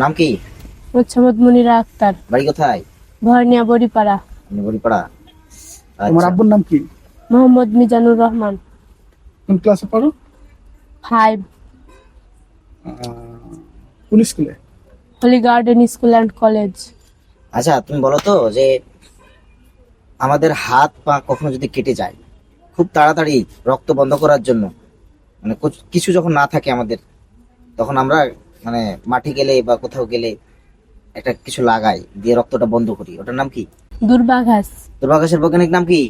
নাম কি? মোচ্ছামত মুনিরা আক্তার। বাড়ি কোথায়? ভরনিয়া বড়িপাড়া। বড়িপাড়া। তোমার আচ্ছা। আব্বুর নাম কি? মোহাম্মদ মিজানুর রহমান। কোন ক্লাসে পড়ো? ফাইভ। কোন স্কুলে? Holy Garden School and College. আচ্ছা তুমি বলো তো যে আমাদের হাত পা কখনো যদি কেটে যায় খুব তাড়াতাড়ি রক্ত বন্ধ করার জন্য মানে কিছু যখন না থাকে আমাদের তখন আমরা মানে মাঠে গেলে বা কোথাও গেলে একটা কিছু লাগাই দিয়ে রক্তটা বন্ধ করি। ওটার নাম কি? দুর্বাঘাস দুর্ভাগাসের বৈজ্ঞানিক নাম কি?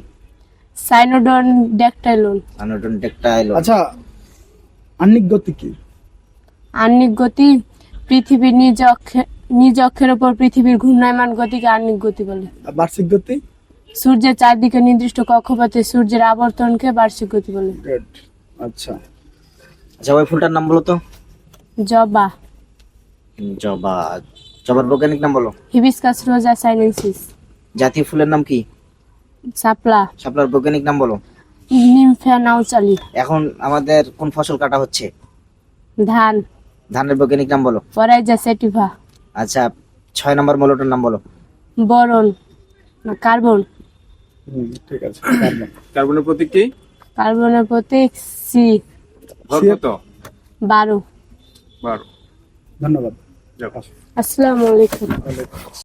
সাইনোডন ডেকটাইলন। আনোডন টেকটাইল আচ্ছা আন্নিক গতি কি? আহ্নিক গতি পৃথিবীর নিজ অক্ষে নিজ অক্ষের ওপর পৃথিবীর ঘূর্ণায়মান গতিকে আহ্নিক গতি বলে। বার্ষিক গতি? সূর্যের চারদিকে নির্দিষ্ট কক্ষপথে সূর্যের আবর্তনকে বার্ষিক গতি বলে। আচ্ছা। আচ্ছা ওই ফুলটার নাম বলো তো। জবা। জবা। জবার বৈজ্ঞানিক নাম বলো। হিবিসকাস রোজা সাইনেন্সিস জাতীয় ফুলের নাম কি? সাপলা শাপলার বৈজ্ঞানিক নাম বলো। নিমফ্যা নাউচালি এখন আমাদের কোন ফসল কাটা হচ্ছে? ধান। ধানের বৈজ্ঞানিক নাম বলো। পরাইজা সেটিভা। আচ্ছা ছয় নম্বর মৌলটার নাম বলো। বরন। কার্বন। ঠিক আছে। কার্বনের প্রতীক কি? কার্বনের প্রতীক সি। কত? বারো। বারো। ধন্যবাদ। আসসালামু আলাইকুম।